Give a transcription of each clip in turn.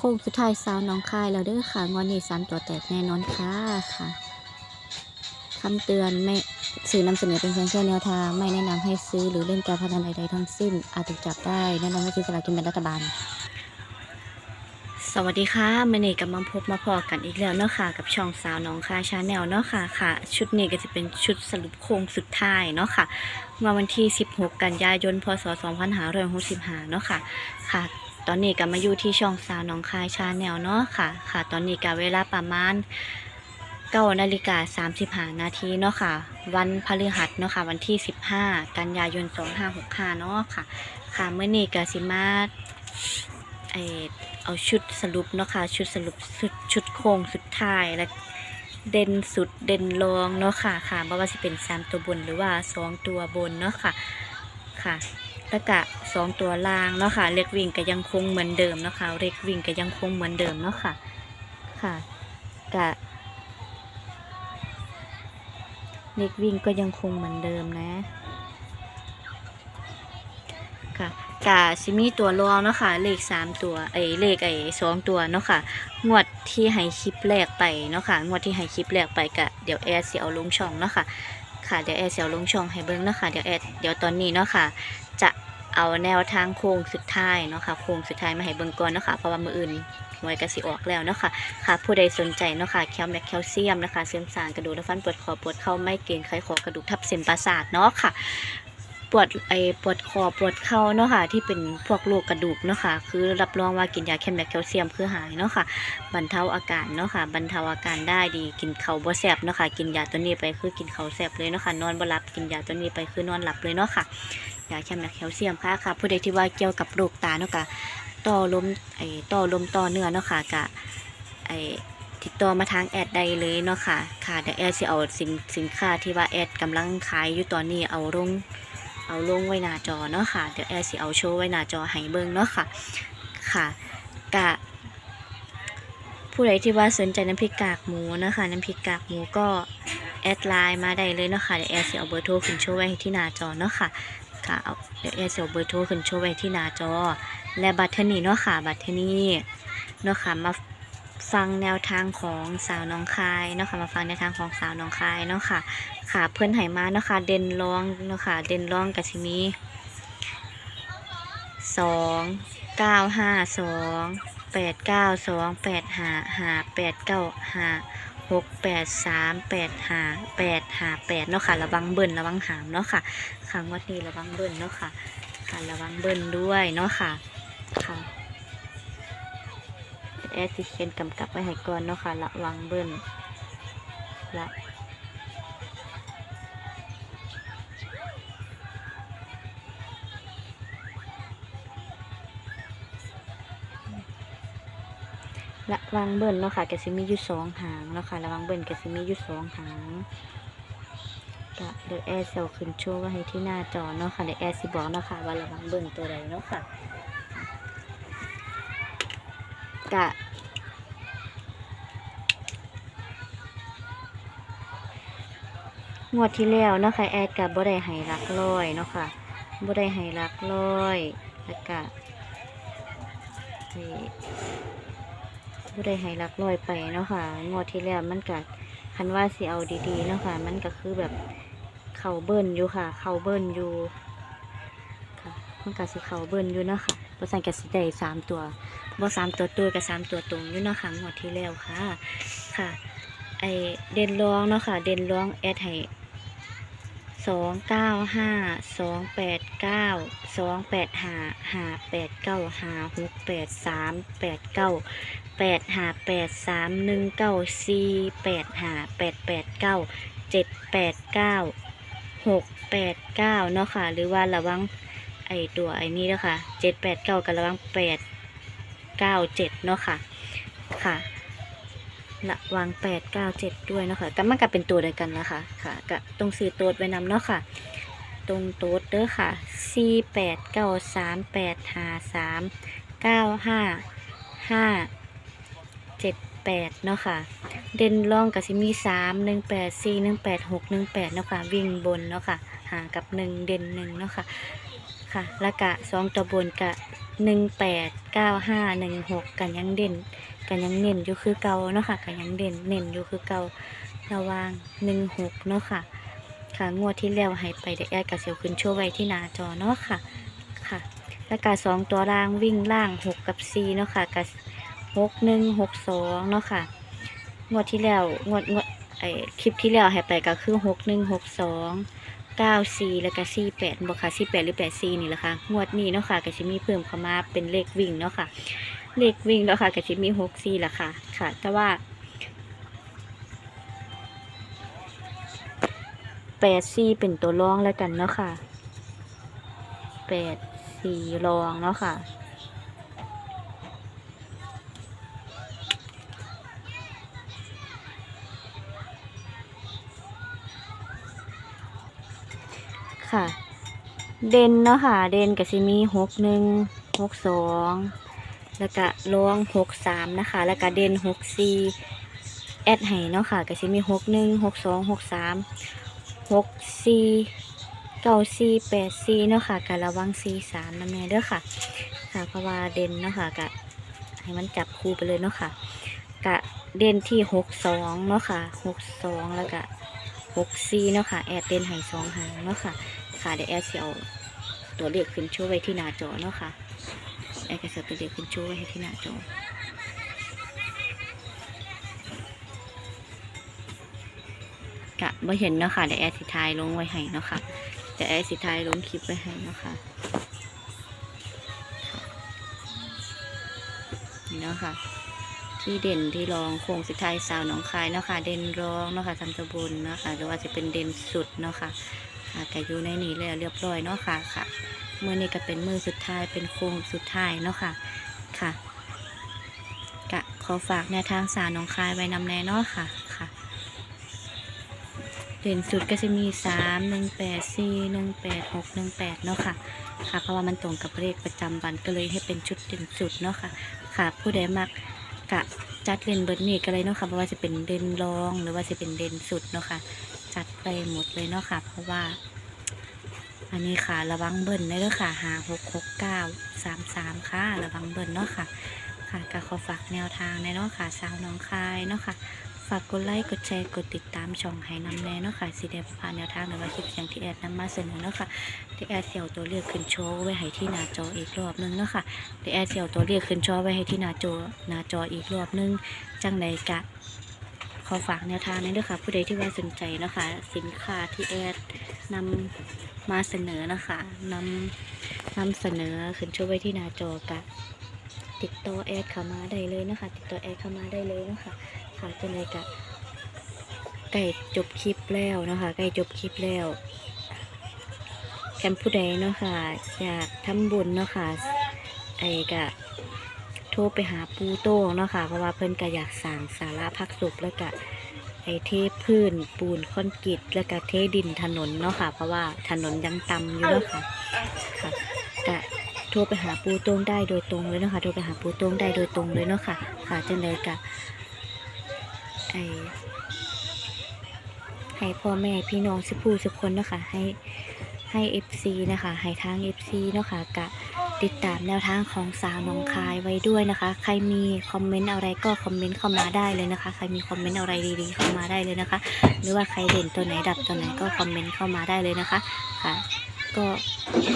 โค้งสุดท้ายสาวน้องคายแล้วเด้อค่ะงวดนี้สามตัวแตกแน่นอนค่ะค่ะคำเตือนไม่สื่อนำเสนอเป็นเพียงแค่แนวทาง ไม่แนะนำให้ซื้อหรือเล่นการพนันใดๆทั้งสิ้น อาจถูกจับได้แนะนำให้ซื้อสลากกินแบ่งรัฐบาล สวัสดีค่ะเมื่อนี้กับมาพบมาพอกันอีกแล้วเนาะค่ะ กับช่องสาวน้องคายชาแนลเนาะค่ะค่ะ ชุดนี้ก็จะเป็นชุดสรุปโค้งสุดท้ายเนาะค่ะเมื่อวันที่ 16 กันยายน พศ 2565เนาะค่ะค่ะ ตอนนี้ก็มาอยู่ที่ช่องสาวน้องคายชาแนลเนาะค่ะ ค่ะ ตอนนี้ก็เวลาประมาณ9นาฬิกา35นาทีเนาะค่ะ วันพฤหัสเนาะค่ะ วันที่15กันยายน2565เนาะค่ะ ค่ะเมื่อนี้ก็สิมาไอเอาชุดสรุปเนาะค่ะ ชุดสรุปชุดชุดโค้งสุดท้ายและเด่นสุดเด่นรองเนาะค่ะค่ะบ่ว่าสิเป็น3ตัวบนหรือว่า2ตัวบนเนาะค่ะค่ะ แล้วก็สองตัวล่างเนาะค่ะเล็กวิ่งก็ยังคงเหมือนเดิมเนาะค่ะเล็กวิ่งก็ยังคงเหมือนเดิมเนาะค่ะค่ะกะเล็กวิ่งก็ยังคงเหมือนเดิมนะค่ะกะซิมีตัวรองเนาะค่ะเลขสามตัวไอ้เลขไอ้สองตัวเนาะค่ะงวดที่ให้คลิปแรกไปเนาะค่ะงวดที่ให้คลิปแรกไปกะเดี๋ยวแอร์เสิเอาลงช่องเนาะค่ะ ค่ะเดี๋ยวแอร์สิเอาลงช่องให้เบิ้งเนาะค่ะเดี๋ยวแอร์เดี๋ยวตอนนี้เนาะค่ะ จะเอาแนวทางโค้งสุดท้ายเนาะค่ะโค้งสุดท้ายมาให้เบิ้งก่อนเนาะค่ะเพราะว่ามืออื่นมวยกระสีออกแล้วเนาะค่ะค่ะ ผู้ใดสนใจเนาะค่ะแคลแมกแคลเซียมนะคะเสริมสางกระดูกและฟันปวดคอปวดเข่าไม่เกร็งไขข้อกระดูกทับเส้นประสาทเนาะค่ะ ปวดไอปวดคอปวดเข่าเนาะค่ะ ที่เป็นพวกโรคกระดูกเนาะค่ะ คือรับรองว่ากินยาแคลแมกแคลเซียมคือหายเนาะค่ะ บรรเทาอาการเนาะค่ะ บรรเทาอาการได้ดี กินเข่าวบ่แสบเนาะค่ะ กินยาตัวนี้ไปคือกินเข่าแสบเลยเนาะค่ะ นอนบ่หลับ กินยาตัวนี้ไปคือนอนหลับเลยเนาะค่ะ ยาแคลแมกแคลเซียมค่ะค่ะ ผู้ใดที่ว่าเกี่ยวกับโรคตาเนาะค่ะ ต่อลมไอต่อลมต่อเนื้อเนาะค่ะกะไอติดต่อมาทางแอดได้เลยเนาะค่ะ ค่ะเดี๋ยวแอดสิเอาสินสินค้าที่ว่าแอดกำลังขายอยู่ตอนนี้เอาลง เอาลงไว้หน้าจอเนาะค่ะ เดี๋ยวแอดสิเอาโชว์ไว้หน้าจอให้เบิ่งเนาะค่ะ ค่ะกะผู้ใดที่ว่าสนใจน้ำพริกกากหมูนะคะ น้ำพริกกากหมูก็แอดไลน์มาได้เลยเนาะค่ะเดี๋ยวแอดสิเอาเบอร์โทรขึ้นโชว์ไว้ที่หน้าจอเนาะค่ะค่ะเอาเดี๋ยวแอดสิเอาเบอร์โทรขึ้นโชว์ไว้ที่หน้าจอ และบัตรเทอนี้เนาะค่ะบัตรเทอนี้เนาะค่ะมา ฟังแนวทางของสาวน้องคายเนาะค่ะมาฟังแนวทางของสาวน้องคายเนาะค่ะค่ะเพื่อนไหมาเนาะค่ะเด่นร้องเนาะค่ะเด่นร้องกับสิมีสองเก้าห้าสองแปดเก้าสองแปดห้าห้าแปดเก้าห้าหกแปดสามแปดห้าแปดห้าแปดเนาะค่ะระวังเบิ้ลระวังหามเนาะค่ะครั้งวัดนี้ระวังเบิ้ลเนาะค่ะค่ะระวังเบิ้ลด้วยเนาะค่ะค่ะ แอดสิเขียนกำกับไว้ให้ก่อนเนาะค่ะระวังเบิ้ลละระวังเบิ้ลเนาะค่ะกสิมีอยู่สองหางเนาะค่ะระวังเบิ้ลกสิมีอยู่สองหางก็เดี๋ยวแอดจะเอาขึ้นโชว์ไว้ให้ที่หน้าจอเนาะค่ะเดี๋ยวแอดสิบอกเนาะค่ะว่าระวังเบิ้ลตัวใดเนาะค่ะ กะงวดที่แล้วเนาะค่ะแอดกับบได้ให้รักร้อยเนาะค่ะบ่ได้ให้รักร้อยแล้วก็บ่ได้ให้รักร้อยไปเนาะค่ะงวดที่แล้วมันก็คันว่าสิเอาดีๆเนาะค่ะมันก็คือแบบเข่าเบิ้ลอยู่ค่ะ เข่าเบิ้ลอยู่ ค่ะมันก็สิเขาเบิ้ลอยู่เนาะค่ะบ่สั่นก็สิได้สามตัวบ่สามตัวตัวกับสามตัวตรงอยู่เนาะค่ะงวดที่แล้วค่ะ ค่ะ ไอเด่นร้องเนาะค่ะ เด่นร้องแอดให้สองเก้าห้าสองแปดเก้าสองแปดห้าห้าแปดเก้าห้าหกแปดสามแปดเก้าแปดห้าแปดสามหนึ่งเก้าสี่แปดห้าแปดแปดเก้าเจ็ดแปดเก้าหกแปดเก้าเนาะค่ะ หรือว่าระวัง ไอตัวไอนี้เนาะค่ะเจ็ดแปดเก้ากับระวังแปดเก้าเจ็ดเนาะค่ะค่ะระวังแปดเก้าเจ็ดด้วยเนาะค่ะก็มันก็เป็นตัวเดียวกันนะคะค่ะก็ตรงสี่ตัวไว้นำเนาะค่ะ ตรงโต๊ดเด้อค่ะสี่แปดเก้าสามแปดห้าสามเก้าห้าห้าเจ็ดแปดเนาะค่ะ เด่นร่องกับซิมีสามหนึ่งแปดสี่หนึ่งแปดหกหนึ่งแปดเนาะค่ะ วิ่งบนเนาะค่ะ หากับหนึ่งเด่นหนึ่งเนาะค่ะ ค่ะ แล้วกะสองตัวบนกะหนึ่งแปดเก้าห้าหนึ่งหกกันยังเด่น กันยังเน้นอยู่คือเก่าเนาะค่ะกันยังเด่นเน้นอยู่คือเก่าระวางหนึ่งหกเนาะค่ะ ค่ะงวดที่แล้วให้ไปเดี๋ยวแอดกับเสียวขึ้นโชว์ไว้ที่หน้าจอเนาะค่ะค่ะ แล้วก็สองตัวล่างวิ่งล่างหกกับสี่เนาะค่ะกับหกหนึ่งหกสองเนาะค่ะงวดที่แล้วงวดงวดไอคลิปที่แล้วให้ไปก็คือหกหนึ่งหกสอง เก้าสี่แล้วก็สี่แปดบอกค่ะสี่แปดหรือแปดสี่นี่แหละค่ะ งวดนี้เนาะค่ะก็จะมีเพิ่มเข้ามาเป็นเลขวิ่งเนาะค่ะ เลขวิ่งเนาะค่ะก็จะมีหกสี่ละค่ะ ค่ะ แต่ว่าแปดสี่เป็นตัวรองแล้วกันเนาะค่ะแปดสี่รองเนาะค่ะ ค่ะ เด่นเนาะค่ะ เด่นก็สิมีหกหนึ่งหกสองแล้วก็รองหกสามนะคะ แล้วก็เด่นหกสี่แอดให้เนาะค่ะก็สิมีหกหนึ่งหกสองหกสามหกสี่เก้าสี่แปดสี่เนาะค่ะกะระวังสี่สามนั่นแน่เด้อค่ะ ค่ะเพราะว่าเด่นเนาะค่ะกะให้มันจับคู่ไปเลยเนาะค่ะกะเด่นที่หกสองเนาะค่ะหกสองแล้วก็หกสี่เนาะค่ะ แอดเด่นให้สองหางเนาะค่ะ ค่ะเดี๋ยวแอดจะเอาตัวเลขขึ้นโชว์ไว้ที่หน้าจอเนาะค่ะแอดก็จะตัวเลขขึ้นโชว์ไว้ให้ที่หน้าจอกะบ่เห็นเนาะค่ะเดี๋ยวแอดสิทายลงไว้ให้เนาะค่ะเดี๋ยวแอดสิทายลงคลิปไว้ให้เนาะค่ะนี่เนาะค่ะ ที่เด่นที่รองโค้งสุดท้ายสาวหนองคายเนาะค่ะ เด่นรองเนาะค่ะทำตะบุญเนาะค่ะหรือว่าจะเป็นเด่นสุดเนาะค่ะ ค่ะก็อยู่ในนี้แล้วเรียบร้อยเนาะค่ะค่ะมือนี้ก็เป็นมือสุดท้ายเป็นโค้งสุดท้ายเนาะค่ะค่ะกะขอฝากแนวทางสารน้องคายไว้นำแน่เนาะค่ะค่ะเด่นสุดก็จะมีสามหนึ่งแปดสี่หนึ่งแปดหกหนึ่งแปดเนาะค่ะค่ะเพราะว่ามันตรงกับเลขประจำวันก็เลยให้เป็นชุดเด่นสุดเนาะค่ะค่ะ ผู้ใดมักกะจัดเล่นเบิร์นี่ก็เลยเนาะค่ะเพราะว่าจะเป็นเด่นรองหรือว่าจะเป็นเด่นสุดเนาะค่ะ จัดไปหมดเลยเนาะค่ะ เพราะว่า อันนี้ค่ะระวังเบิ้ลได้เลยค่ะหาหกหกเก้าสามสามค่ะระวังเบิ้ลเนาะค่ะ ค่ะก็ขอฝากแนวทางในเนาะค่ะสาวน้องคายเนาะค่ะฝากกดไลค์ กดแชร์ กดติดตามช่องให้นำแน่เนาะค่ะสีแดงผ่านแนวทางหรือว่าคลิปเสียงที่แอดนำมาเสนอเนาะค่ะที่แอดเสียวตัวเลือกขึ้นโชว์ไว้ให้ที่หน้าจออีกรอบหนึงเนาะค่ะที่แอดเสียวตัวเลือกขึ้นโชว์ไว้ให้ที่หน้าจอหน้าจออีกรอบหนึง จังใดกะ ขอฝากแนวทางนี้ด้วยค่ะ ผู้ใดที่ว่าสนใจนะคะ สินค้าที่แอดนำมาเสนอนะคะนำนำเสนอขึ้นช่วยไว้ที่หน้าจอกะติดต่อแอดเข้ามาได้เลยนะคะ ติดต่อแอดเข้ามาได้เลยนะคะค่ะจังใดกะใกล้จบคลิปแล้วนะคะใกล้จบคลิปแล้วกันผู้ใดเนาะค่ะอยากทำบุญเนาะค่ะไอ้กะ ทรไปหาปูโต้งเนาะค่ะ เพราะว่าเพิ่นก็อยากสั่งสาราพักสุขแล้วก็ไอเทพื้นปูนคอนกรีตแล้วก็เทดินถนนเนาะค่ะ เพราะว่าถนนยังต่ำอยู่เนาะค่ะค่ะก็โทรไปหาปูโต้งได้โดยตรงเลยเนาะค่ะโทรไปหาปูโต้งได้โดยตรงเลยเนาะค่ะ ค่ะจังไดก็ไอให้พ่อแม่พี่น้องสิผู้สิคนเนาะค่ะให้ให้เอฟซีนะคะให้ทางเอฟซีเนาะค่ะกะ ติดตามแนวทางของสาวน้องคายไว้ด้วยนะคะ ใครมีคอมเมนต์อะไรก็คอมเมนต์เข้ามาได้เลยนะคะ ใครมีคอมเมนต์อะไรดีๆเข้ามาได้เลยนะคะ หรือว่าใครเด่นตัวไหนดับตัวไหนก็คอมเมนต์เข้ามาได้เลยนะคะค่ะ ก็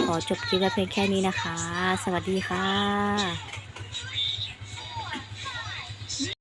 ขอจบคลิปไว้เพียงแค่นี้นะคะ สวัสดีค่ะ